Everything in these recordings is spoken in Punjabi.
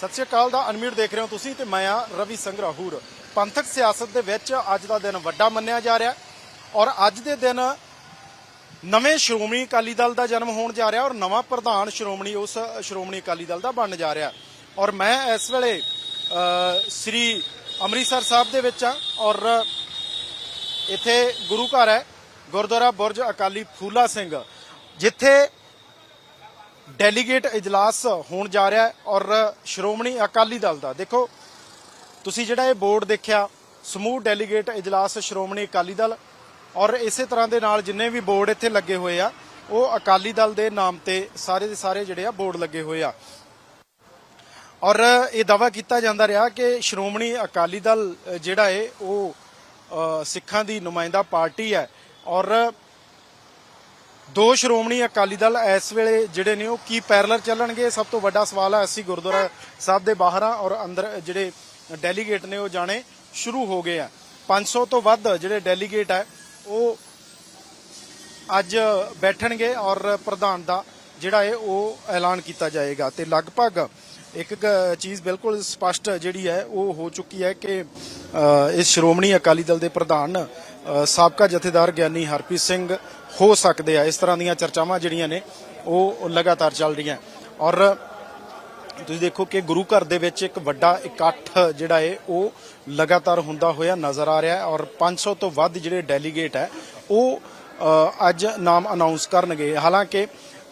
ਸਤਿ ਸ਼੍ਰੀ ਅਕਾਲ ਦਾ ਅਨਮਿਊਟ ਦੇਖ ਰਹੇ ਹੋ ਤੁਸੀਂ ਤੇ ਮੈਂ ਆ ਰਵੀ ਸਿੰਘ ਰਾਹੂਰ ਪੰਥਕ ਸਿਆਸਤ ਦੇ ਵਿੱਚ ਅੱਜ ਦਾ ਦਿਨ ਵੱਡਾ ਮੰਨਿਆ ਜਾ ਰਿਹਾ ਔਰ ਅੱਜ ਦੇ ਦਿਨ ਨਵੇਂ ਸ਼੍ਰੋਮਣੀ ਅਕਾਲੀ ਦਲ ਦਾ ਜਨਮ ਹੋਣ ਜਾ ਰਿਹਾ ਔਰ ਨਵਾਂ ਪ੍ਰਧਾਨ ਸ਼੍ਰੋਮਣੀ ਉਸ ਸ਼੍ਰੋਮਣੀ ਅਕਾਲੀ ਦਲ ਦਾ ਬਣਨ ਜਾ ਰਿਹਾ ਔਰ ਮੈਂ ਇਸ ਵੇਲੇ ਸ੍ਰੀ ਅੰਮ੍ਰਿਤਸਰ ਸਾਹਿਬ ਦੇ ਵਿੱਚ ਆ ਔਰ ਇੱਥੇ ਗੁਰੂ ਘਰ ਹੈ ਗੁਰਦੁਆਰਾ ਬੁਰਜ ਅਕਾਲੀ ਫੂਲਾ ਸਿੰਘ, ਜਿੱਥੇ ਡੈਲੀਗੇਟ ਇਜਲਾਸ ਹੋਣ ਜਾ ਰਿਹਾ ਹੈ ਔਰ ਸ਼੍ਰੋਮਣੀ ਅਕਾਲੀ ਦਲ ਦਾ। ਦੇਖੋ, ਤੁਸੀਂ ਜਿਹੜਾ ਇਹ ਬੋਰਡ ਦੇਖਿਆ, ਸਮੂਹ ਡੈਲੀਗੇਟ ਇਜਲਾਸ ਸ਼੍ਰੋਮਣੀ ਅਕਾਲੀ ਦਲ ਔਰ ਇਸੇ ਤਰ੍ਹਾਂ ਦੇ ਨਾਲ ਜਿੰਨੇ ਵੀ ਬੋਰਡ ਇੱਥੇ ਲੱਗੇ ਹੋਏ ਆ, ਉਹ ਅਕਾਲੀ ਦਲ ਦੇ ਨਾਮ ਤੇ ਸਾਰੇ ਦੇ ਸਾਰੇ ਜਿਹੜੇ ਆ ਬੋਰਡ ਲੱਗੇ ਹੋਏ ਆ। ਔਰ ਇਹ ਦਾਵਾ ਕੀਤਾ ਜਾਂਦਾ ਰਿਹਾ ਕਿ ਸ਼੍ਰੋਮਣੀ ਅਕਾਲੀ ਦਲ ਜਿਹੜਾ ਹੈ, ਉਹ ਸਿੱਖਾਂ ਦੀ ਨੁਮਾਇੰਦਾ ਪਾਰਟੀ ਹੈ ਔਰ ਦੋ ਸ਼੍ਰੋਮਣੀ ਅਕਾਲੀ ਦਲ ਇਸ ਵੇਲੇ ਜਿਹੜੇ ਨੇ ਉਹ ਕੀ ਪੈਰਲਲ ਚੱਲਣਗੇ? ਸਭ ਤੋਂ ਵੱਡਾ ਸਵਾਲ ਹੈ ਅਸੀਂ ਗੁਰਦੁਆਰਾ ਸਾਹਿਬ ਦੇ ਬਾਹਰ ਆ ਔਰ ਅੰਦਰ ਜਿਹੜੇ ਡੈਲੀਗੇਟ ਨੇ ਉਹ ਜਾਣੇ ਸ਼ੁਰੂ ਹੋ ਗਏ ਆ। 500 ਤੋਂ ਵੱਧ ਜਿਹੜੇ ਡੈਲੀਗੇਟ ਹੈ ਉਹ ਅੱਜ ਬੈਠਣਗੇ ਔਰ ਪ੍ਰਧਾਨ ਦਾ ਜਿਹੜਾ ਹੈ ਉਹ ਐਲਾਨ ਕੀਤਾ ਜਾਏਗਾ। ਤੇ ਲਗਭਗ ਇੱਕ ਚੀਜ਼ ਬਿਲਕੁਲ ਸਪਸ਼ਟ ਜਿਹੜੀ ਹੈ, ਉਹ ਹੋ ਚੁੱਕੀ ਹੈ ਕਿ ਇਸ ਸ਼੍ਰੋਮਣੀ ਅਕਾਲੀ ਦਲ ਦੇ ਪ੍ਰਧਾਨ ਸਾਬਕਾ ਜਥੇਦਾਰ ਗਿਆਨੀ ਹਰਪ੍ਰੀਤ ਸਿੰਘ ਹੋ ਸਕਦੇ ਆ। ਇਸ ਤਰ੍ਹਾਂ ਦੀਆਂ ਚਰਚਾਵਾਂ ਜਿਹੜੀਆਂ ਨੇ ਉਹ ਲਗਾਤਾਰ ਚੱਲ ਰਹੀਆਂ। ਔਰ ਤੁਸੀਂ ਦੇਖੋ ਕਿ ਗੁਰੂ ਘਰ ਦੇ ਵਿੱਚ ਇੱਕ ਵੱਡਾ ਇਕੱਠ ਜਿਹੜਾ ਹੈ ਉਹ ਲਗਾਤਾਰ ਹੁੰਦਾ ਹੋਇਆ ਨਜ਼ਰ ਆ ਰਿਹਾ ਹੈ। ਔਰ 500 ਤੋਂ ਵੱਧ ਜਿਹੜੇ ਡੈਲੀਗੇਟ ਹੈ ਉਹ ਅੱਜ ਨਾਮ ਅਨਾਉਂਸ ਕਰਨਗੇ। ਹਾਲਾਂਕਿ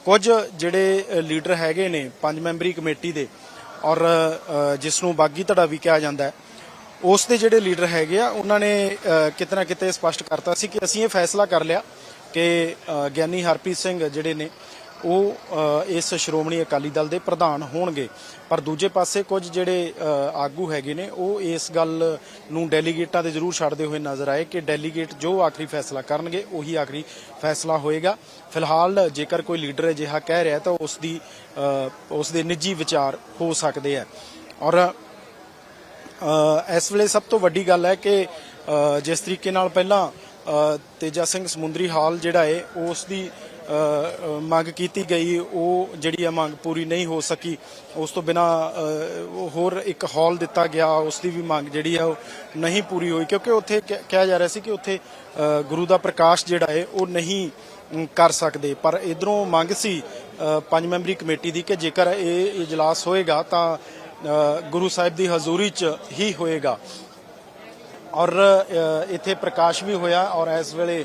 ਕੁਝ ਜਿਹੜੇ ਲੀਡਰ ਹੈਗੇ ਨੇ ਪੰਜ ਮੈਂਬਰੀ ਕਮੇਟੀ ਦੇ ਔਰ ਜਿਸ ਨੂੰ ਬਾਗੀ ਧੜਾ ਵੀ ਕਿਹਾ ਜਾਂਦਾ ਹੈ ਉਸ ਦੇ ਜਿਹੜੇ ਲੀਡਰ ਹੈਗੇ ਆ ਉਹਨਾਂ ਨੇ ਅ, ਕਿਤੇ ਨਾ ਕਿਤੇ ਸਪਸ਼ਟ ਕਰਤਾ ਸੀ ਕਿ ਅਸੀਂ ਇਹ ਫੈਸਲਾ ਕਰ ਲਿਆ ਕਿ ਗਿਆਨੀ ਹਰਪ੍ਰੀਤ ਸਿੰਘ ਜਿਹੜੇ ਨੇ, ਉਹ ਇਸ ਸ਼੍ਰੋਮਣੀ ਅਕਾਲੀ ਦਲ ਦੇ ਪ੍ਰਧਾਨ ਹੋਣਗੇ। ਪਰ ਦੂਜੇ ਪਾਸੇ ਕੁਝ ਜਿਹੜੇ ਆਗੂ ਹੈਗੇ ਨੇ, ਉਹ ਇਸ ਗੱਲ ਨੂੰ ਡੈਲੀਗੇਟਾਂ ਤੇ ਜ਼ਰੂਰ ਛੱਡਦੇ ਹੋਏ ਨਜ਼ਰ ਆਏ ਕਿ ਡੈਲੀਗੇਟ ਜੋ ਆਖਰੀ ਫੈਸਲਾ ਕਰਨਗੇ, ਉਹੀ ਆਖਰੀ ਫੈਸਲਾ ਹੋਏਗਾ। ਫਿਲਹਾਲ ਜੇਕਰ ਕੋਈ ਲੀਡਰ ਅਜਿਹਾ ਕਹਿ ਰਿਹਾ ਤਾਂ ਉਸ ਦੀ ਉਸ ਦੇ ਨਿੱਜੀ ਵਿਚਾਰ ਹੋ ਸਕਦੇ ਆ ਔਰ ਇਸ ਵੇਲੇ ਸਭ ਤੋਂ ਵੱਡੀ ਗੱਲ ਹੈ ਕਿ ਜਿਸ ਤਰੀਕੇ ਨਾਲ ਪਹਿਲਾਂ ਤੇਜਾ ਸਿੰਘ ਸਮੁੰਦਰੀ ਹਾਲ ਜਿਹੜਾ ਹੈ ਉਸ ਦੀ ਮੰਗ ਕੀਤੀ ਗਈ, ਉਹ ਜਿਹੜੀ ਆ ਮੰਗ ਪੂਰੀ ਨਹੀਂ ਹੋ ਸਕੀ। ਉਸ ਤੋਂ ਬਿਨਾ ਹੋਰ ਇੱਕ ਹਾਲ ਦਿੱਤਾ ਗਿਆ ਉਸ ਦੀ ਵੀ ਮੰਗ ਜਿਹੜੀ ਆ, ਉਹ ਨਹੀਂ ਪੂਰੀ ਹੋਈ। ਕਿਉਂਕਿ ਉੱਥੇ ਕਿਹਾ ਕਿਹਾ ਜਾ ਰਿਹਾ ਸੀ ਕਿ ਉੱਥੇ ਗੁਰੂ ਦਾ ਪ੍ਰਕਾਸ਼ ਜਿਹੜਾ ਹੈ ਉਹ ਨਹੀਂ ਕਰ ਸਕਦੇ। ਪਰ ਇਧਰੋਂ ਮੰਗ ਸੀ ਪੰਜ ਮੈਂਬਰੀ ਕਮੇਟੀ ਦੀ ਕਿ ਜੇਕਰ ਇਹ ਇਜਲਾਸ ਹੋਏਗਾ ਤਾਂ ਗੁਰੂ ਸਾਹਿਬ ਦੀ ਹਜ਼ੂਰੀ 'ਚ ਹੀ ਹੋਏਗਾ। ਔਰ ਇੱਥੇ ਪ੍ਰਕਾਸ਼ ਵੀ ਹੋਇਆ ਔਰ ਇਸ ਵੇਲੇ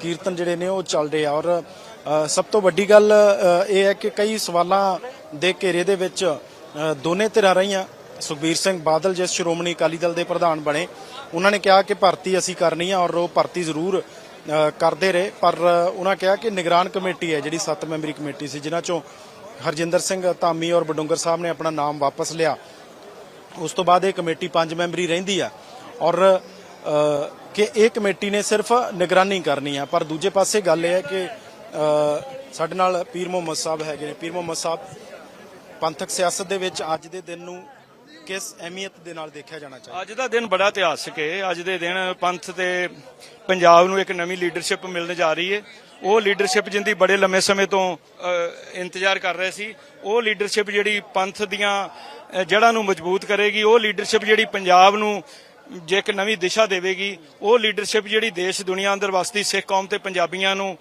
ਕੀਰਤਨ ਜਿਹੜੇ ਨੇ ਉਹ ਚੱਲ ਰਹੇ ਆ ਔਰ ਸਭ ਤੋਂ ਵੱਡੀ ਗੱਲ ਇਹ ਹੈ ਕਿ ਕਈ ਸਵਾਲਾਂ ਦੇ ਘੇਰੇ ਦੇ ਵਿੱਚ ਦੋਨੇ ਧਿਰਾਂ ਰਹੀਆਂ। ਸੁਖਬੀਰ ਸਿੰਘ ਬਾਦਲ ਜਿਸ ਸ਼੍ਰੋਮਣੀ ਅਕਾਲੀ ਦਲ ਦੇ ਪ੍ਰਧਾਨ ਬਣੇ, ਉਹਨਾਂ ਨੇ ਕਿਹਾ ਕਿ ਭਰਤੀ ਅਸੀਂ ਕਰਨੀ ਆ ਔਰ ਉਹ ਭਰਤੀ ਜ਼ਰੂਰ ਕਰਦੇ ਰਹੇ। ਪਰ, ਉਹਨਾਂ ਕਿਹਾ ਕਿ ਨਿਗਰਾਨ ਕਮੇਟੀ ਹੈ ਜਿਹੜੀ 7 ਮੈਂਬਰੀ ਕਮੇਟੀ ਸੀ, ਜਿਨ੍ਹਾਂ ਚੋਂ ਹਰਜਿੰਦਰ ਸਿੰਘ ਧਾਮੀ ਔਰ ਬਡੁੰਗਰ ਸਾਹਿਬ ਨੇ ਆਪਣਾ ਨਾਮ ਵਾਪਸ ਲਿਆ। ਉਸ ਤੋਂ ਬਾਅਦ ਇਹ ਕਮੇਟੀ ਪੰਜ ਮੈਂਬਰੀ ਰਹਿੰਦੀ ਆ। ਔਰ ਕਿ ਇਹ ਕਮੇਟੀ ਨੇ ਸਿਰਫ ਨਿਗਰਾਨੀ ਕਰਨੀ ਹੈ ਪਰ ਦੂਜੇ ਪਾਸੇ ਗੱਲ ਇਹ ਹੈ ਕਿ ਸਾਡੇ ਨਾਲ ਪੀਰ ਮੁਹੰਮਦ ਸਾਹਿਬ ਹੈਗੇ ਨੇ। ਪੀਰ ਮੁਹੰਮਦ ਸਾਹਿਬ ਪੰਥਕ ਸਿਆਸਤ ਦੇ ਵਿੱਚ ਅੱਜ ਦੇ ਦਿਨ ਨੂੰ ਕਿਸ ਅਹਿਮੀਅਤ ਦੇ ਨਾਲ ਦੇਖਿਆ ਜਾਣਾ ਚਾਹੀਦਾ? ਅੱਜ ਦਾ ਦਿਨ ਬੜਾ ਇਤਿਹਾਸਕ ਹੈ ਅੱਜ ਦੇ ਦਿਨ ਪੰਥ ਤੇ ਪੰਜਾਬ ਨੂੰ ਇੱਕ ਨਵੀਂ ਲੀਡਰਸ਼ਿਪ ਮਿਲਣ ਜਾ ਰਹੀ ਹੈ ਉਹ ਲੀਡਰਸ਼ਿਪ ਜਿੰਦੀ ਬੜੇ ਲੰਮੇ ਸਮੇਂ ਤੋਂ ਇੰਤਜ਼ਾਰ ਕਰ ਰਹੇ ਸੀ। ਉਹ ਲੀਡਰਸ਼ਿਪ ਜਿਹੜੀ ਪੰਥ ਦੀਆਂ ਜੜ੍ਹਾਂ ਨੂੰ ਮਜ਼ਬੂਤ ਕਰੇਗੀ, ਉਹ ਲੀਡਰਸ਼ਿਪ ਜਿਹੜੀ ਪੰਜਾਬ ਨੂੰ ਜੇ ਇੱਕ ਨਵੀਂ ਦਿਸ਼ਾ ਦੇਵੇਗੀ ਉਹ ਲੀਡਰਸ਼ਿਪ ਜਿਹੜੀ ਦੇਸ਼ ਦੁਨੀਆ ਅੰਦਰ ਵਸਦੀ ਸਿੱਖ ਕੌਮ ਤੇ ਪੰਜਾਬੀਆਂ ਨੂੰ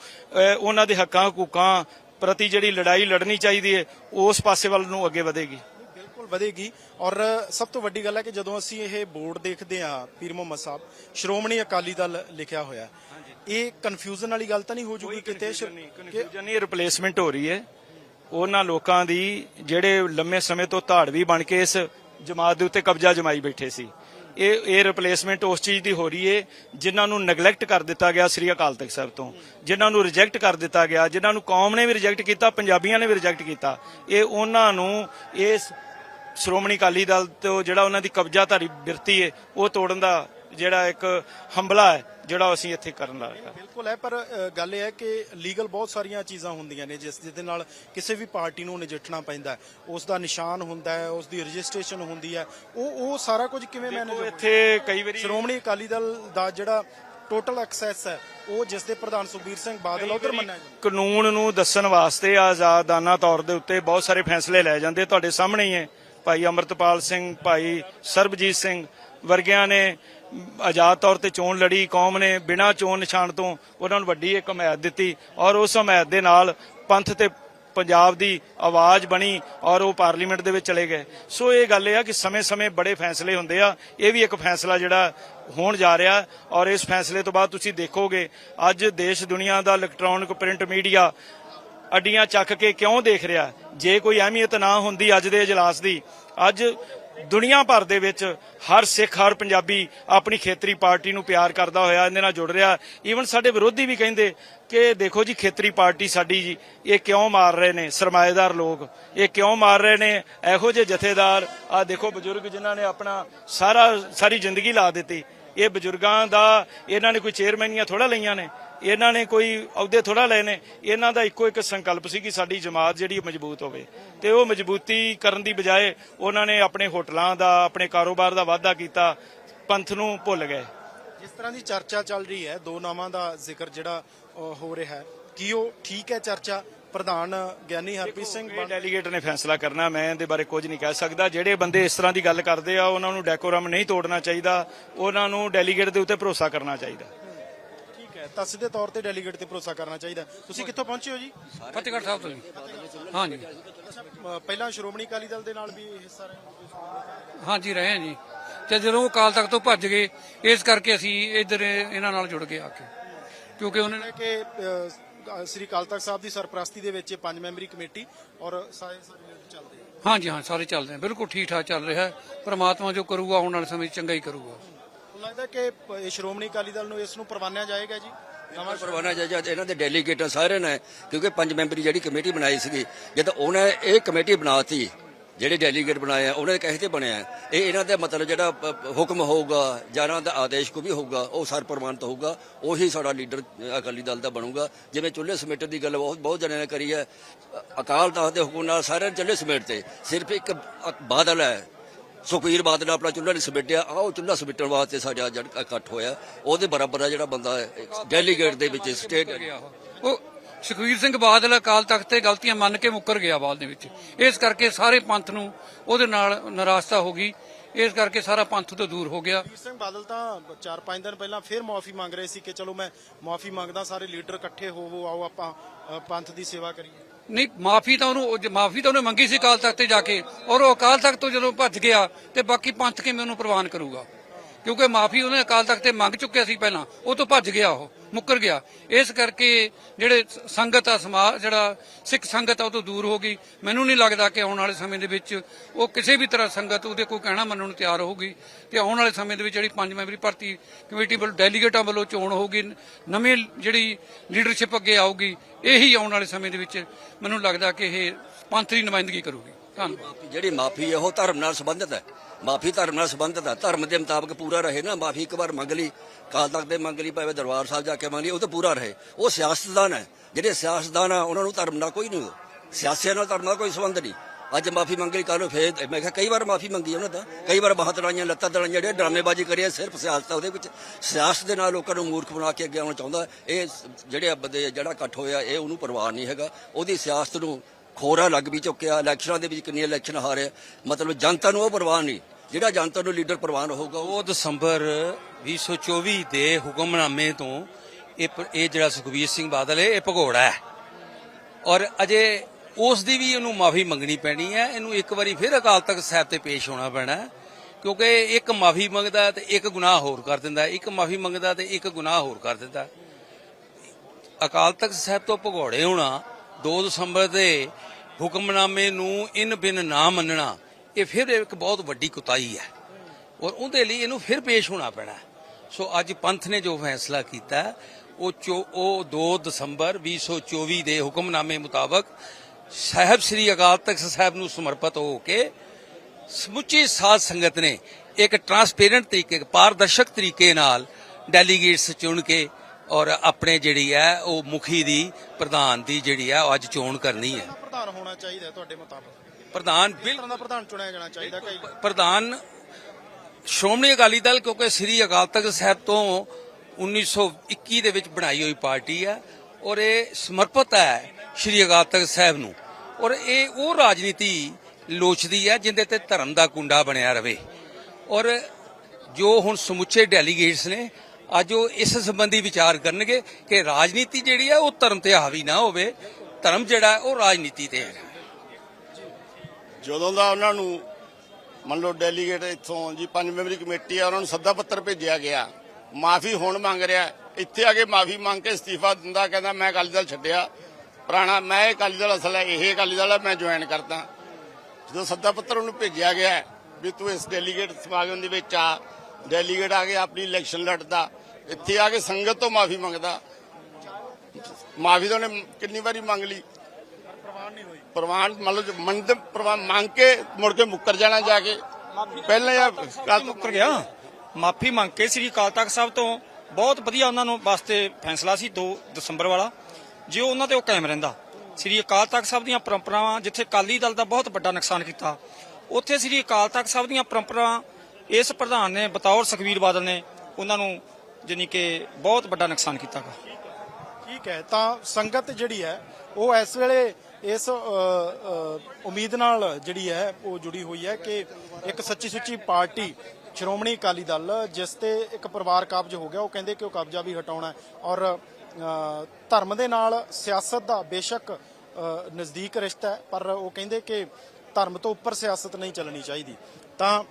ਉਹਨਾਂ ਦੇ ਹੱਕਾਂ ਹਕੂਕਾਂ ਪ੍ਰਤੀ ਜਿਹੜੀ ਲੜਾਈ ਲੜਨੀ ਚਾਹੀਦੀ ਹੈ ਉਸ ਪਾਸੇ ਵੱਲ ਨੂੰ ਅੱਗੇ ਵਧੇਗੀ। ਬਿਲਕੁਲ ਵਧੇਗੀ। ਔਰ ਸਭ ਤੋਂ ਵੱਡੀ ਗੱਲ ਹੈ ਕਿ ਜਦੋਂ ਅਸੀਂ ਇਹ ਬੋਰਡ ਦੇਖਦੇ ਹਾਂ ਪੀਰ ਮੁਹੰਮਦ ਸਾਹਿਬ ਸ਼੍ਰੋਮਣੀ ਅਕਾਲੀ ਦਲ ਲਿਖਿਆ ਹੋਇਆ ਇਹ ਕਨਫਿਊਜ਼ਨ ਵਾਲੀ ਗੱਲ ਤਾਂ ਨਹੀਂ ਹੋ ਜੂਗੀ ਕਿਤੇ? ਕਨਫਿਊਜ਼ਨ ਨਹੀਂ ਰਿਪਲੇਸਮੈਂਟ ਹੋ ਰਹੀ ਹੈ। ਉਹਨਾਂ ਲੋਕਾਂ ਦੀ ਜਿਹੜੇ ਲੰਮੇ ਸਮੇਂ ਤੋਂ ਧਾੜਵੀ ਬਣ ਕੇ ਇਸ ਜਮਾਤ ਦੇ ਉੱਤੇ ਕਬਜ਼ਾ ਜਮਾਈ ਬੈਠੇ ਸੀ। ਇਹ ਇਹ ਰਿਪਲੇਸਮੈਂਟ ਉਸ ਚੀਜ਼ ਦੀ ਹੋ ਰਹੀ ਹੈ ਜਿਨ੍ਹਾਂ ਨੂੰ ਨੈਗਲੈਕਟ ਕਰ ਦਿੱਤਾ ਗਿਆ ਸ੍ਰੀ ਅਕਾਲ ਤਖਤ ਸਾਹਿਬ ਤੋਂ। ਜਿਨ੍ਹਾਂ ਨੂੰ ਰਿਜੈਕਟ ਕਰ ਦਿੱਤਾ ਗਿਆ, ਜਿਨ੍ਹਾਂ ਨੂੰ ਕੌਮ ਨੇ ਵੀ ਰਿਜੈਕਟ ਕੀਤਾ, ਪੰਜਾਬੀਆਂ ਨੇ ਵੀ ਰਿਜੈਕਟ ਕੀਤਾ। ਇਹ ਉਹਨਾਂ ਨੂੰ ਇਸ ਸ਼੍ਰੋਮਣੀ ਅਕਾਲੀ ਦਲ ਤੋਂ ਜਿਹੜਾ ਉਹਨਾਂ ਦੀ ਕਬਜ਼ਾਧਾਰੀ ਬਿਰਤੀ ਹੈ ਉਹ ਤੋੜਨ ਦਾ ਜਿਹੜਾ ਇੱਕ ਹੰਬਲਾ ਹੈ ਜਿਹੜਾ ਅਸੀਂ ਇੱਥੇ ਕਰਨ ਲੱਗਾ ਬਿਲਕੁਲ ਹੈ ਪਰ ਅ, ਗੱਲ ਇਹ ਹੈ ਕਿ ਲੀਗਲ ਬਹੁਤ ਸਾਰੀਆਂ ਚੀਜ਼ਾਂ ਹੁੰਦੀਆਂ ਨੇ ਜਿਸ ਜਿਹਦੇ ਨਾਲ ਕਿਸੇ ਵੀ ਪਾਰਟੀ ਨੂੰ ਨਜਿੱਠਣਾ ਪੈਂਦਾ ਹੈ। ਉਸ ਦਾ ਨਿਸ਼ਾਨ ਹੁੰਦਾ ਹੈ ਉਸ ਦੀ ਰਜਿਸਟ੍ਰੇਸ਼ਨ ਹੁੰਦੀ ਹੈ। ਉਹ ਉਹ ਸਾਰਾ ਕੁਝ ਕਿਵੇਂ ਮੈਨੇਜ ਇੱਥੇ ਕਈ ਵਾਰੀ ਸ਼੍ਰੋਮਣੀ ਅਕਾਲੀ ਦਲ ਦਾ ਜਿਹੜਾ ਟੋਟਲ ਐਕਸੈਸ ਹੈ ਉਹ ਜਿਸ ਦੇ ਪ੍ਰਧਾਨ ਸੁਖਬੀਰ ਸਿੰਘ ਬਾਦਲ ਉਧਰ ਮੰਨਿਆ ਜਾਂਦਾ ਕਾਨੂੰਨ ਨੂੰ ਦੱਸਣ ਵਾਸਤੇ ਆਜ਼ਾਦਾਨਾ ਤੌਰ ਦੇ ਉੱਤੇ ਬਹੁਤ ਸਾਰੇ ਫੈਸਲੇ ਲਏ ਜਾਂਦੇ ਤੁਹਾਡੇ ਸਾਹਮਣੇ ਹੀ ਹੈ ਭਾਈ ਅਮਰਤਪਾਲ ਸਿੰਘ ਭਾਈ ਸਰਬਜੀਤ ਸਿੰਘ ਵਰਗਿਆਂ ਨੇ ਆਜ਼ਾਦ ਤੌਰ ਤੇ ਚੋਣ ਲੜੀ, ਕੌਮ ਨੇ ਬਿਨਾਂ ਚੋਣ ਨਿਸ਼ਾਨ ਤੋਂ ਉਹਨਾਂ ਨੂੰ ਵੱਡੀ ਇੱਕ ਹਮਾਇਤ ਦਿੱਤੀ ਔਰ ਉਸ ਹਮਾਇਤ ਦੇ ਨਾਲ ਪੰਥ ਤੇ ਪੰਜਾਬ ਦੀ ਆਵਾਜ਼ ਬਣੀ ਔਰ ਉਹ ਪਾਰਲੀਮੈਂਟ ਦੇ ਵਿੱਚ ਚਲੇ ਗਏ। ਸੋ ਇਹ ਗੱਲ ਇਹ ਆ ਕਿ ਸਮੇਂ-ਸਮੇਂ ਬੜੇ ਫੈਸਲੇ ਹੁੰਦੇ ਆ। ਇਹ ਵੀ ਇੱਕ ਫੈਸਲਾ ਜਿਹੜਾ ਹੋਣ ਜਾ ਰਿਹਾ ਔਰ ਇਸ ਫੈਸਲੇ ਤੋਂ ਬਾਅਦ ਤੁਸੀਂ ਦੇਖੋਗੇ, ਅੱਜ ਦੇਸ਼ ਦੁਨੀਆ ਦਾ ਇਲੈਕਟ੍ਰੋਨਿਕ ਪ੍ਰਿੰਟ ਮੀਡੀਆ ਅੱਡੀਆਂ ਚੱਕ ਕੇ ਕਿਉਂ ਦੇਖ ਰਿਹਾ? ਜੇ ਕੋਈ ਅਹਿਮੀਅਤ ਨਾ ਹੁੰਦੀ ਅੱਜ ਦੇ ਇਜਲਾਸ ਦੀ, ਅੱਜ ਦੁਨੀਆ ਭਰ ਦੇ ਵਿੱਚ ਹਰ ਸਿੱਖ, ਹਰ ਪੰਜਾਬੀ ਆਪਣੀ ਖੇਤਰੀ ਪਾਰਟੀ ਨੂੰ ਪਿਆਰ ਕਰਦਾ ਹੋਇਆ, ਇਹਦੇ ਨਾਲ ਜੁੜ ਰਿਹਾ। ਈਵਨ ਸਾਡੇ ਵਿਰੋਧੀ ਵੀ ਕਹਿੰਦੇ ਕਿ ਦੇਖੋ ਜੀ, ਖੇਤਰੀ ਪਾਰਟੀ ਸਾਡੀ ਜੀ, ਇਹ ਕਿਉਂ ਮਾਰ ਰਹੇ ਨੇ? ਸਰਮਾਏਦਾਰ ਲੋਕ, ਇਹ ਕਿਉਂ ਮਾਰ ਰਹੇ ਨੇ? ਇਹੋ ਜਿਹੇ ਜਥੇਦਾਰ, ਆ ਦੇਖੋ ਬਜ਼ੁਰਗ ਜਿਨ੍ਹਾਂ ਨੇ ਆਪਣਾ ਸਾਰਾ, ਸਾਰੀ ਜ਼ਿੰਦਗੀ ਲਾ ਦਿੱਤੀ। ਇਹ ਬਜ਼ੁਰਗਾਂ ਦਾ, ਇਹਨਾਂ ਨੇ ਕੋਈ ਚੇਅਰਮੈਨੀਆਂ ਥੋੜਾ ਲਈਆਂ ਨੇ। ਇਹਨਾਂ ਨੇ ਕੋਈ ਅਹੁਦੇ ਥੋੜਾ ਲਏ ਨੇ ਇਹਨਾਂ ਦਾ ਇੱਕੋ ਇੱਕ ਸੰਕਲਪ ਸੀ ਕਿ ਸਾਡੀ ਜਮਾਤ ਜਿਹੜੀ ਮਜ਼ਬੂਤ ਹੋਵੇ। ਤੇ ਉਹ ਮਜ਼ਬੂਤੀ ਕਰਨ ਦੀ ਬਜਾਏ ਉਹਨਾਂ ਨੇ ਆਪਣੇ ਹੋਟਲਾਂ ਦਾ ਆਪਣੇ ਕਾਰੋਬਾਰ ਦਾ ਵਾਅਦਾ ਕੀਤਾ ਪੰਥ ਨੂੰ ਭੁੱਲ ਗਏ। ਜਿਸ ਤਰ੍ਹਾਂ ਦੀ ਚਰਚਾ ਚੱਲ ਰਹੀ ਹੈ ਦੋ ਨਾਮਾਂ ਦਾ ਜ਼ਿਕਰ ਜਿਹੜਾ ਹੋ ਰਿਹਾ ਹੈ ਕੀ ਉਹ ਠੀਕ ਹੈ ਚਰਚਾ? ਪ੍ਰਧਾਨ ਗਿਆਨੀ ਹਰਪ੍ਰੀਤ ਸਿੰਘ ਡੈਲੀਗੇਟ ਨੇ ਫੈਸਲਾ ਕਰਨਾ ਮੈਂ ਇਹਦੇ ਬਾਰੇ ਕੁਝ ਨਹੀਂ ਕਹਿ ਸਕਦਾ। ਜਿਹੜੇ ਬੰਦੇ ਇਸ ਤਰ੍ਹਾਂ ਦੀ ਗੱਲ ਕਰਦੇ ਆ ਉਹਨਾਂ ਨੂੰ ਡੈਕੋਰਮ ਨਹੀਂ ਤੋੜਨਾ ਚਾਹੀਦਾ ਉਹਨਾਂ ਨੂੰ ਡੈਲੀਗੇਟ ਦੇ ਉੱਤੇ ਭਰੋਸਾ ਕਰਨਾ ਚਾਹੀਦਾ। ਹੈ ਤੌਰ ਤੇ ਡੈਲੀਗੇਟ ਤੇ ਭਰੋਸਾ ਕਰਨਾ ਚਾਹੀਦਾ ਤੁਸੀਂ ਕਿੱਥੋਂ ਪਹੁੰਚੇ ਹੋ ਜੀ? ਫਤਿਹਗੜ੍ਹ ਸਾਹਿਬ ਤੋਂ ਜੀ। ਹਾਂਜੀ। ਅੱਛਾ ਅ, ਪਹਿਲਾਂ ਸ਼੍ਰੋਮਣੀ ਅਕਾਲੀ ਦਲ ਦੇ ਨਾਲ ਵੀ ਹਿੱਸਾ ਰਹੇ ਹੋ? ਹਾਂਜੀ ਰਹੇ ਹਾਂ ਜੀ। ਤੇ ਜਦੋਂ ਉਹ ਕਾਲ ਤੱਕ ਤੋਂ ਭੱਜ ਗਏ ਇਸ ਕਰਕੇ ਅਸੀਂ ਇੱਧਰ ਇਹਨਾਂ ਨਾਲ ਜੁੜ ਗਏ ਆ ਕੇ। ਕਿਉਂਕਿ ਉਹਨਾਂ ਨੇ ਕਿ ਅ, ਸ੍ਰੀ ਅਕਾਲ ਤਖਤ ਸਾਹਿਬ ਦੀ ਸਰਪ੍ਰਸਤੀ ਦੇ ਵਿੱਚ ਇਹ ਪੰਜ ਮੈਂਬਰੀ ਕਮੇਟੀ ਔਰ ਸਾਰੇ ਸਾਰੇ ਲੋਕ ਚੱਲਦੇ ਆ। ਹਾਂਜੀ ਹਾਂ ਸਾਰੇ ਚੱਲਦੇ ਆ। ਬਿਲਕੁਲ ਠੀਕ ਠਾਕ ਚੱਲ ਰਿਹਾ ਹੈ। ਪ੍ਰਮਾਤਮਾ ਜੋ ਕਰੂਗਾ ਆਉਣ ਵਾਲੇ ਸਮੇਂ 'ਚ ਚੰਗਾ ਹੀ ਕਰੂਗਾ। ਲੱਗਦਾ ਕਿ ਇਹ ਸ਼੍ਰੋਮਣੀ ਅਕਾਲੀ ਦਲ ਨੂੰ ਇਸ ਨੂੰ ਪ੍ਰਵਾਨਿਆ ਜਾਏਗਾ ਜੀ? ਨਵਾਂ ਪਰਵਾਨਾ ਜਾਇਜ਼ ਇਹਨਾਂ ਦੇ ਡੈਲੀਗੇਟਾਂ ਸਾਰੇ ਨੇ, ਕਿਉਂਕਿ ਪੰਜ ਮੈਂਬਰੀ ਜਿਹੜੀ ਕਮੇਟੀ ਬਣਾਈ ਸੀਗੀ ਜਦੋਂ ਉਹਨੇ ਇਹ ਕਮੇਟੀ ਬਣਾਤੀ, ਜਿਹੜੇ ਡੈਲੀਗੇਟ ਬਣਾਏ ਆ, ਉਹਨਾਂ ਦੇ ਕਹੇ ਤੇ ਬਣਿਆ ਇਹ ਇਹਨਾਂ ਦਾ ਮਤਲਬ ਜਿਹੜਾ ਹੁਕਮ ਹੋਊਗਾ, ਜਾਂ ਇਹਨਾਂ ਦਾ ਆਦੇਸ਼ ਕੋ ਵੀ ਹੋਊਗਾ, ਉਹ ਸਰ ਪ੍ਰਮਾਨਿਤ ਹੋਊਗਾ, ਉਹੀ ਸਾਡਾ ਲੀਡਰ ਅਕਾਲੀ ਦਲ ਦਾ ਬਣੂਗਾ। ਜਿਵੇਂ ਚੁੱਲ੍ਹੇ ਸਮੇਟ ਦੀ ਗੱਲ ਬਹੁਤ ਬਹੁਤ ਜਣਿਆਂ ਨੇ ਕਰੀ ਹੈ। ਅਕਾਲ ਤਖਤ ਦੇ ਹੁਕਮ ਨਾਲ ਸਾਰਿਆਂ ਨੇ ਚੁੱਲ੍ਹੇ ਸਮੇਟ ਤੇ ਸਿਰਫ ਇੱਕ ਬਾਦਲ ਹੈ। ਸੁਖਬੀਰ ਬਾਦਲ ਨੇ ਆਪਣਾ ਚੁੱਲ੍ਹਾ ਨਹੀਂ ਸਮੇਟਿਆ। ਆਹ ਉਹ ਚੁੱਲ੍ਹਾ ਸਮੇਟਣ ਵਾਸਤੇ ਸਾਡਾ ਜਿਹੜਾ ਇਕੱਠ ਹੋਇਆ। ਉਹਦੇ ਬਰਾਬਰ ਦਾ ਜਿਹੜਾ ਬੰਦਾ ਹੈ ਡੈਲੀਗੇਟ ਦੇ ਵਿੱਚ ਸਟੇਟ ਉਹ। ਸੁਖਵੀਰ ਸਿੰਘ ਬਾਦਲ ਅਕਾਲ ਤਖਤ ਤੇ ਗਲਤੀਆਂ ਮੰਨ ਕੇ ਮੁੱਕਰ ਗਿਆ ਬਾਅਦ ਦੇ ਵਿੱਚ। ਇਸ ਕਰਕੇ ਸਾਰੇ ਪੰਥ ਨੂੰ ਉਹਦੇ ਨਾਲ ਨਿਰਾਸ਼ਤਾ ਹੋ ਗਈ। ਇਸ ਕਰਕੇ ਸਾਰਾ ਪੰਥ ਤੋਂ ਦੂਰ ਹੋ ਗਿਆ। ਵੀਰ ਸਿੰਘ ਬਾਦਲ ਤਾਂ 4-5 ਦਿਨ ਪਹਿਲਾਂ ਫਿਰ ਮਾਫੀ ਮੰਗ ਰਹੇ ਸੀ ਕਿ ਚਲੋ ਮੈਂ ਮਾਫੀ ਮੰਗਦਾ ਸਾਰੇ ਲੀਡਰ ਇਕੱਠੇ ਹੋਵੋ ਆਓ ਆਪਾਂ ਪੰਥ ਦੀ ਸੇਵਾ ਕਰੀਏ। ਨਹੀਂ, ਮਾਫੀ ਤਾਂ ਉਹਨੂੰ ਮਾਫੀ ਤਾਂ ਉਹਨੇ ਮੰਗੀ ਸੀ ਅਕਾਲ ਤਖਤ ਤੇ ਜਾ ਕੇ। ਔਰ ਉਹ ਅਕਾਲ ਤਖਤ ਤੋਂ ਜਦੋਂ ਭੱਜ ਗਿਆ ਤੇ ਬਾਕੀ ਪੰਥ ਕਿਵੇਂ ਉਹਨੂੰ ਪ੍ਰਵਾਨ ਕਰੂਗਾ? ਕਿਉਂਕਿ ਮਾਫੀ ਉਹਨੇ ਅਕਾਲ ਤਖਤ ਤੇ ਮੰਗ ਚੁੱਕਿਆ ਸੀ ਪਹਿਲਾਂ। ਉਹ ਤੋਂ ਭੱਜ ਗਿਆ ਉਹ, ਮੁੱਕਰ ਗਿਆ। ਇਸ ਕਰਕੇ ਜਿਹੜੇ ਸੰਗਤ ਆ ਸਮਾਜ ਜਿਹੜਾ ਸਿੱਖ ਸੰਗਤ ਆ ਉਹ ਤੋਂ ਦੂਰ ਹੋ ਗਈ। ਮੈਨੂੰ ਨਹੀਂ ਲੱਗਦਾ ਕਿ ਆਉਣ ਵਾਲੇ ਸਮੇਂ ਦੇ ਵਿੱਚ ਉਹ ਕਿਸੇ ਵੀ ਤਰ੍ਹਾਂ ਸੰਗਤ ਉਹਦੇ ਕੋਈ ਕਹਿਣਾ ਮੰਨਣ ਨੂੰ ਤਿਆਰ ਹੋਊਗੀ। ਤੇ ਆਉਣ ਵਾਲੇ ਸਮੇਂ ਦੇ ਵਿੱਚ ਜਿਹੜੀ ਪੰਜ ਮੈਂਬਰੀ ਭਰਤੀ ਕਮੇਟੀ ਵੱਲੋਂ, ਡੈਲੀਗੇਟਾਂ ਵੱਲੋਂ ਚੋਣ ਹੋਊਗੀ, ਨਵੀਂ ਜਿਹੜੀ ਲੀਡਰਸ਼ਿਪ ਅੱਗੇ ਆਊਗੀ, ਇਹੀ ਆਉਣ ਵਾਲੇ ਸਮੇਂ ਦੇ ਵਿੱਚ ਮੈਨੂੰ ਲੱਗਦਾ ਕਿ ਇਹ ਪੰਥ ਦੀ ਨੁਮਾਇੰਦਗੀ ਕਰੂਗੀ। ਧੰਨਵਾਦ। ਜਿਹੜੀ ਮਾਫੀ ਹੈ, ਉਹ ਧਰਮ ਨਾਲ ਸੰਬੰਧਿਤ ਹੈ। ਮਾਫੀ ਧਰਮ ਨਾਲ ਸੰਬੰਧਿਤ ਹੈ। ਧਰਮ ਦੇ ਮੁਤਾਬਕ ਪੂਰਾ ਰਹੇ ਨਾ, ਮਾਫੀ ਇੱਕ ਵਾਰ ਮੰਗ ਲਈ ਕਾਲ ਤੱਕ ਦੇ ਮੰਗ ਲਈ, ਭਾਵੇਂ ਦਰਬਾਰ ਸਾਹਿਬ ਜਾ ਕੇ ਮੰਗ ਲਈ, ਉਹ ਤਾਂ ਪੂਰਾ ਰਹੇ। ਉਹ ਸਿਆਸਤਦਾਨ ਹੈ। ਜਿਹੜੇ ਸਿਆਸਤਦਾਨ ਆ, ਉਹਨਾਂ ਨੂੰ ਧਰਮ ਨਾਲ ਕੋਈ ਨਹੀਂ ਸਿਆਸੀਆਂ ਨਾਲ ਧਰਮ ਨਾਲ ਕੋਈ ਸੰਬੰਧ ਨਹੀਂ। ਅੱਜ ਮਾਫੀ ਮੰਗ ਲਈ ਕੱਲ ਨੂੰ ਫੇਰ ਮੈਂ ਕਿਹਾ ਕਈ ਵਾਰ ਮਾਫੀ ਮੰਗੀ ਉਹਨਾਂ ਦਾ ਕਈ ਵਾਰ ਬਾਹਾਂ ਤੜਾਈਆਂ ਲੱਤਾਂ ਤੜਾਈਆਂ ਜਿਹੜੇ ਡਰਾਮੇਬਾਜ਼ੀ ਕਰੀ ਸਿਰਫ ਸਿਆਸਤ ਉਹਦੇ ਵਿੱਚ। ਸਿਆਸਤ ਦੇ ਨਾਲ ਲੋਕਾਂ ਨੂੰ ਮੂਰਖ ਬਣਾ ਕੇ ਅੱਗੇ ਆਉਣਾ ਚਾਹੁੰਦਾ। ਇਹ ਜਿਹੜੇ ਜਿਹੜਾ ਇਕੱਠ ਹੋਇਆ, ਇਹ ਉਹਨੂੰ ਪਰਵਾਹ ਨਹੀਂ ਹੈਗਾ। ਉਹਦੀ ਸਿਆਸਤ ਨੂੰ ਖੋਰਾ ਲੱਗ ਵੀ ਚੁੱਕਿਆ, ਇਲੈਕਸ਼ਨਾਂ ਦੇ ਵਿੱਚ ਕਿੰਨੇ ਇਲੈਕਸ਼ਨ ਹਾਰੇ। ਮਤਲਬ ਜਨਤਾ ਨੂੰ ਉਹ ਪਰਵਾਹ ਨਹੀਂ। ਜਿਹੜਾ ਜਨਤਾ ਨੂੰ ਲੀਡਰ ਪ੍ਰਵਾਨ ਹੋਊਗਾ, ਉਹ ਦਸੰਬਰ 2024 ਦੇ ਹੁਕਮਨਾਮੇ ਤੋਂ ਇਹ ਇਹ ਜਿਹੜਾ ਸੁਖਬੀਰ ਸਿੰਘ ਬਾਦਲ ਹੈ, ਇਹ ਭਗੌੜਾ ਹੈ। ਔਰ ਅਜੇ ਉਸ ਦੀ ਵੀ ਇਹਨੂੰ ਮਾਫੀ ਮੰਗਣੀ ਪੈਣੀ ਹੈ, ਇਹਨੂੰ ਇੱਕ ਵਾਰੀ ਫਿਰ ਅਕਾਲ ਤਖਤ ਸਾਹਿਬ ਤੇ ਪੇਸ਼ ਹੋਣਾ ਪੈਣਾ ਕਿਉਂਕਿ ਇੱਕ ਮਾਫੀ ਮੰਗਦਾ ਤੇ ਇੱਕ ਗੁਨਾਹ ਹੋਰ ਕਰ ਦਿੰਦਾ ਇੱਕ ਮਾਫੀ ਮੰਗਦਾ ਤੇ ਇੱਕ ਗੁਨਾਹ ਹੋਰ ਕਰ ਦਿੰਦਾ ਅਕਾਲ ਤਖਤ ਸਾਹਿਬ ਤੋਂ ਭਗੌੜੇ ਹੋਣਾ 2 ਦਸੰਬਰ ਦੇ ਹੁਕਮਨਾਮੇ ਨੂੰ ਇਨ ਬਿਨ ਨਾ ਮੰਨਣਾ, ਇਹ ਫਿਰ ਇੱਕ ਬਹੁਤ ਵੱਡੀ ਕੁਤਾਈ ਹੈ। ਔਰ ਉਹਦੇ ਲਈ ਇਹਨੂੰ ਫਿਰ ਪੇਸ਼ ਹੋਣਾ ਪੈਣਾ ਸੋ ਅੱਜ ਪੰਥ ਨੇ ਜੋ ਫੈਸਲਾ ਕੀਤਾ, ਉਹ ਚੋ- ਉਹ 2 ਦਸੰਬਰ 2024 ਦੇ ਹੁਕਮਨਾਮੇ ਮੁਤਾਬਕ ਸਾਹਿਬ ਸ੍ਰੀ ਅਕਾਲ ਤਖਤ ਸਾਹਿਬ ਨੂੰ ਸਮਰਪਿਤ ਹੋ ਕੇ ਸਮੁੱਚੀ ਸਾਧ ਸੰਗਤ ਨੇ ਇੱਕ ਟਰਾਂਸਪੇਰੈਂਟ ਤਰੀਕੇ ਪਾਰਦਰਸ਼ਕ ਤਰੀਕੇ ਨਾਲ ਡੈਲੀਗੇਟਸ ਚੁਣ ਕੇ ਔਰ ਆਪਣੇ ਜਿਹੜੀ ਹੈ ਉਹ ਮੁਖੀ ਦੀ ਪ੍ਰਧਾਨ ਦੀ ਜਿਹੜੀ ਹੈ ਉਹ ਅੱਜ ਚੋਣ ਕਰਨੀ ਹੈ। ਪ੍ਰਧਾਨ ਹੋਣਾ ਚਾਹੀਦਾ ਹੈ ਤੁਹਾਡੇ ਮੁਤਾਬਕ? ਪ੍ਰਧਾਨ ਬਿਲ ਤਰ੍ਹਾਂ ਦਾ ਪ੍ਰਧਾਨ ਚੁਣਿਆ ਜਾਣਾ ਚਾਹੀਦਾ ਕਿ ਪ੍ਰਧਾਨ ਸ਼੍ਰੋਮਣੀ ਅਕਾਲੀ ਦਲ ਕਿਉਂਕਿ ਸ੍ਰੀ ਅਕਾਲ ਤਖਤ ਸਾਹਿਬ ਤੋਂ 1921 ਦੇ ਵਿੱਚ ਬਣਾਈ ਹੋਈ ਪਾਰਟੀ ਹੈ ਔਰ ਇਹ ਸਮਰਪਿਤ ਹੈ ਸ੍ਰੀ ਅਕਾਲ ਤਖਤ ਸਾਹਿਬ ਨੂੰ। ਔਰ ਇਹ ਉਹ ਰਾਜਨੀਤੀ ਲੋਚਦੀ ਹੈ ਜਿੰਦੇ ਤੇ ਧਰਮ ਦਾ ਕੁੰਡਾ ਬਣਿਆ ਰਵੇ। ਔਰ ਜੋ ਹੁਣ ਸਮੁੱਚੇ ਡੈਲੀਗੇਟਸ ਨੇ ਅੱਜ ਉਹ ਇਸ ਸੰਬੰਧੀ ਵਿਚਾਰ ਕਰਨਗੇ ਕਿ ਰਾਜਨੀਤੀ ਜਿਹੜੀ ਆ, ਉਹ ਧਰਮ ਤੇ ਹਾਵੀ ਨਾ ਹੋਵੇ। ਧਰਮ ਜਿਹੜਾ, ਉਹ ਰਾਜਨੀਤੀ ਤੇ ਹੈ। ਜਦੋਂ ਦਾ ਉਹਨਾਂ ਨੂੰ, ਮੰਨ ਲਓ ਡੈਲੀਗੇਟ ਇੱਥੋਂ ਜੀ ਪੰਜ ਮੈਂਬਰੀ ਕਮੇਟੀ ਆ, ਉਹਨਾਂ ਨੂੰ ਸੱਦਾ ਪੱਤਰ ਭੇਜਿਆ ਗਿਆ। ਮਾਫੀ ਹੁਣ ਮੰਗ ਰਿਹਾ। ਇੱਥੇ ਆ ਕੇ ਮਾਫੀ ਮੰਗ ਕੇ ਅਸਤੀਫਾ ਦਿੰਦਾ, ਕਹਿੰਦਾ, ਮੈਂ ਅਕਾਲੀ ਦਲ ਛੱਡਿਆ। ਪੁਰਾਣਾ, ਮੈਂ ਅਕਾਲੀ ਦਲ ਅਸਲ ਹੈ, ਇਹ ਅਕਾਲੀ ਦਲ ਹੈ, ਮੈਂ ਜੁਆਇਨ ਕਰਦਾ। ਜਦੋਂ ਸੱਦਾ ਪੱਤਰ ਉਹਨੂੰ ਭੇਜਿਆ ਗਿਆ ਵੀ ਤੂੰ ਇਸ ਡੈਲੀਗੇਟ ਸਮਾਗਮ ਦੇ ਵਿੱਚ ਆ ਡੈਲੀਗੇਟ ਆ ਕੇ ਆਪਣੀ ਇਲੈਕਸ਼ਨ ਲੜਦਾ, ਇੱਥੇ ਆ ਕੇ ਸੰਗਤ ਤੋਂ ਮਾਫੀ ਮੰਗਦਾ। ਮਾਫੀ ਤਾਂ ਉਹਨੇ ਕਿੰਨੀ ਵਾਰੀ ਮੰਗ ਲਈ? ਪ੍ਰਵਾਨ ਮਤਲਬ ਮੰਦ ਪ੍ਰਵਾਨ ਮੰਗ ਕੇ ਮੁੜ ਕੇ ਮੁੱਕਰ ਜਾਣਾ ਜਾ ਕੇ। ਪਹਿਲਾਂ ਹੀ ਕੱਲ ਮੁੱਕਰ ਗਿਆ। ਮਾਫੀ ਮੰਗ ਕੇ ਸ੍ਰੀ ਅਕਾਲ ਤਖਤ ਸਾਹਿਬ ਤੋਂ ਬਹੁਤ ਵਧੀਆ ਉਹਨਾਂ ਨੂੰ ਵਾਸਤੇ ਫੈਸਲਾ ਸੀ 2 ਦਸੰਬਰ ਵਾਲਾ, ਜੇ ਉਹਨਾਂ ਤੇ ਉਹ ਕਾਇਮ ਰਹਿੰਦਾ। ਸ੍ਰੀ ਅਕਾਲ ਤਖਤ ਸਾਹਿਬ ਦੀਆਂ ਪਰੰਪਰਾਵਾਂ, ਜਿੱਥੇ ਅਕਾਲੀ ਦਲ ਦਾ ਬਹੁਤ ਵੱਡਾ ਨੁਕਸਾਨ ਕੀਤਾ, ਉੱਥੇ ਸ੍ਰੀ ਅਕਾਲ ਤਖਤ ਸਾਹਿਬ ਦੀਆਂ ਪਰੰਪਰਾਵਾਂ ਇਸ ਪ੍ਰਧਾਨ ਨੇ, ਬਤੌਰ ਸੁਖਵੀਰ ਬਾਦਲ ਨੇ ਉਹਨਾਂ ਨੂੰ ਜਾਣੀ ਕਿ ਬਹੁਤ ਵੱਡਾ ਨੁਕਸਾਨ ਕੀਤਾਗਾ ਠੀਕ ਹੈ, ਤਾਂ ਸੰਗਤ ਜਿਹੜੀ ਹੈ, ਉਹ ਇਸ ਵੇਲੇ ਇਸ ਉਮੀਦ ਨਾਲ ਜਿਹੜੀ ਹੈ, ਉਹ ਜੁੜੀ ਹੋਈ ਹੈ ਕਿ ਇੱਕ ਸੱਚੀ ਸੁੱਚੀ ਪਾਰਟੀ ਸ਼੍ਰੋਮਣੀ ਅਕਾਲੀ ਦਲ, ਜਿਸ ਤੇ ਇੱਕ ਪਰਿਵਾਰ ਕਾਬਜ ਹੋ ਗਿਆ, ਉਹ ਕਹਿੰਦੇ ਕਿ ਉਹ ਕਬਜ਼ਾ ਵੀ ਹਟਾਉਣਾ ਔਰ ਧਰਮ ਦੇ ਨਾਲ ਸਿਆਸਤ ਦਾ ਬੇਸ਼ੱਕ ਨਜ਼ਦੀਕ ਰਿਸ਼ਤਾ ਹੈ, ਪਰ ਉਹ ਕਹਿੰਦੇ ਕਿ ਧਰਮ ਤੋਂ ਉੱਪਰ ਸਿਆਸਤ ਨਹੀਂ ਚੱਲਣੀ ਚਾਹੀਦੀ। ਤਾਂ